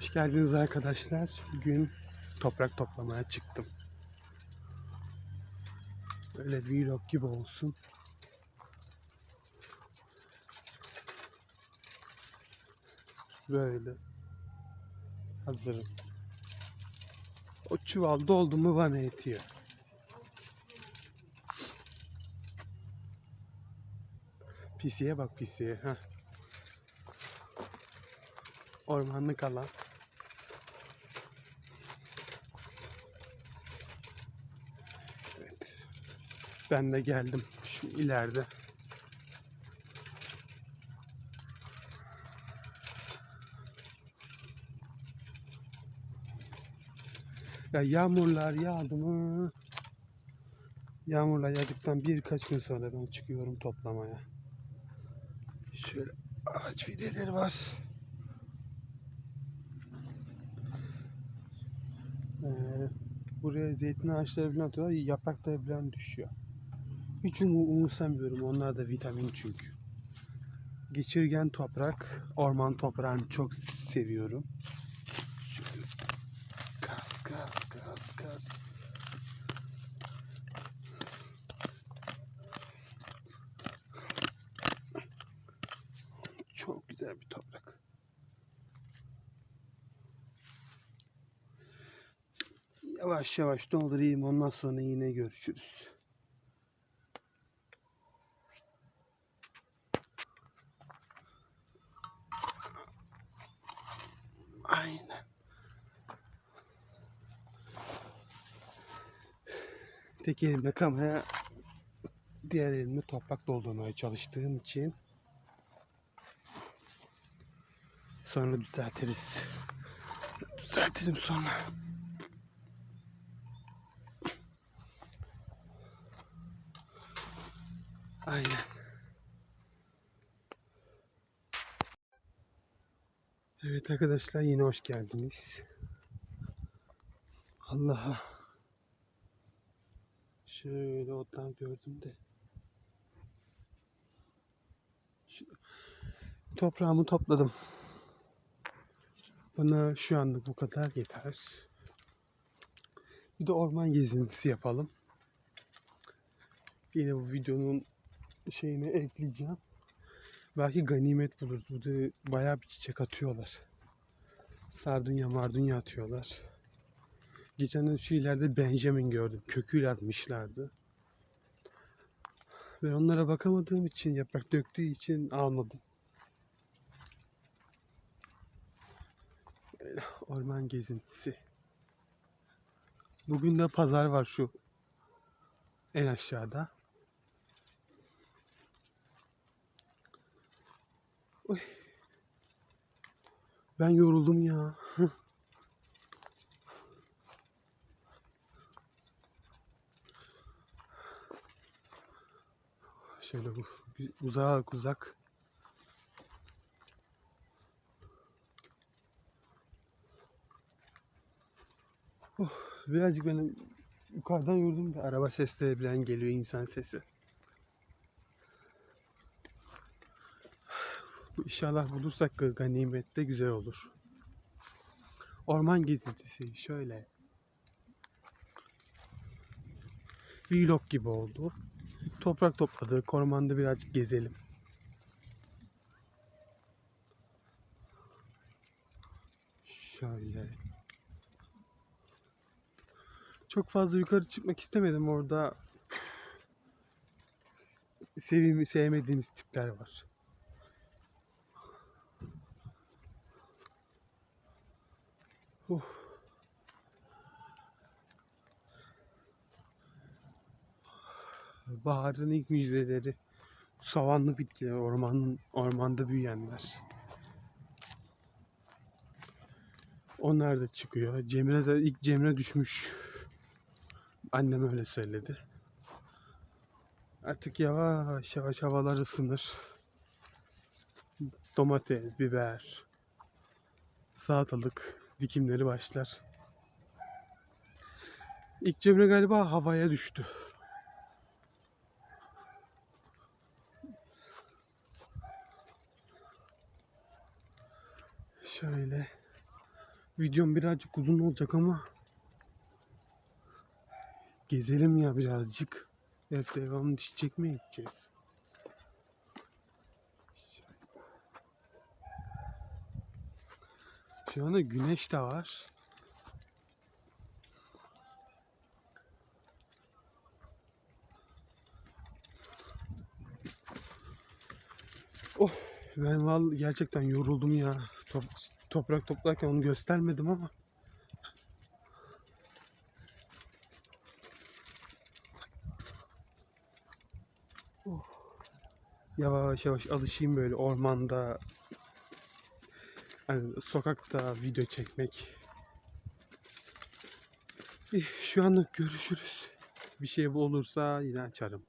Hoş geldiniz arkadaşlar. Bugün toprak toplamaya çıktım. Böyle vlog gibi olsun. Böyle. Hazırım. O çuval doldu mu bana yetiyor. Pisiye bak pisiye. Heh. Ormanlık alan. Ben de geldim. Şu ileride. Ya yağmurlar yağdı mı? Yağmurlar yağdıktan birkaç gün sonra ben çıkıyorum toplamaya. Şöyle ağaç fideleri var. Ee, buraya zeytin ağaçları falan atıyorlar. Yaprakları falan düşüyor. Hiç umu- umursamıyorum. Onlar da vitamin çünkü. Geçirgen toprak, orman toprağını çok seviyorum. Kaz, kaz, kaz, kaz. Çok güzel bir toprak. Yavaş yavaş doldurayım ondan sonra yine görüşürüz. Aynen. Tek elimle kamera, diğer elimle toprak doldurmaya çalıştığım için sonra düzeltiriz. Düzeltirim sonra. Aynen. Evet arkadaşlar yine hoş geldiniz. Allah'a. Şöyle odan gördüm de. Şu- Toprağımı topladım. Bana şu anda bu kadar yeter. Bir de orman gezintisi yapalım. Yine bu videonun şeyine ekleyeceğim. Belki ganimet buluruz. Burada bayağı bir çiçek atıyorlar. Sardunya mardunya atıyorlar. Geçen de şu ileride Benjamin gördüm. Köküyle atmışlardı. Ben onlara bakamadığım için yaprak döktüğü için almadım. Orman gezintisi. Bugün de pazar var şu en aşağıda. Oy. Ben yoruldum ya. Şöyle bu uzak uzak. Oh, birazcık benim yukarıdan yürüdüm de araba sesleri bilen geliyor insan sesi. İnşallah bulursak ga- ganimet de güzel olur. Orman gezintisi şöyle. Vlog gibi oldu. Toprak topladık. Ormanda birazcık gezelim. Şöyle. Çok fazla yukarı çıkmak istemedim orada. Sevimi sevmediğimiz tipler var. Baharın ilk müjdeleri. Savanlı bitkiler, ormanın ormanda büyüyenler. Onlar da çıkıyor. Cemre de ilk Cemre düşmüş. Annem öyle söyledi. Artık yavaş yavaş havalar ısınır. Domates, biber, salatalık dikimleri başlar. İlk Cemre galiba havaya düştü. Şöyle Videom birazcık uzun olacak ama gezelim ya birazcık. Hep devam diş çekmeye gideceğiz. Şu anda güneş de var. Oh ben vallahi gerçekten yoruldum ya. Top, toprak toplarken onu göstermedim ama. Oh. Yavaş yavaş alışayım böyle ormanda hani sokakta video çekmek. Şu anlık görüşürüz. Bir şey olursa yine açarım.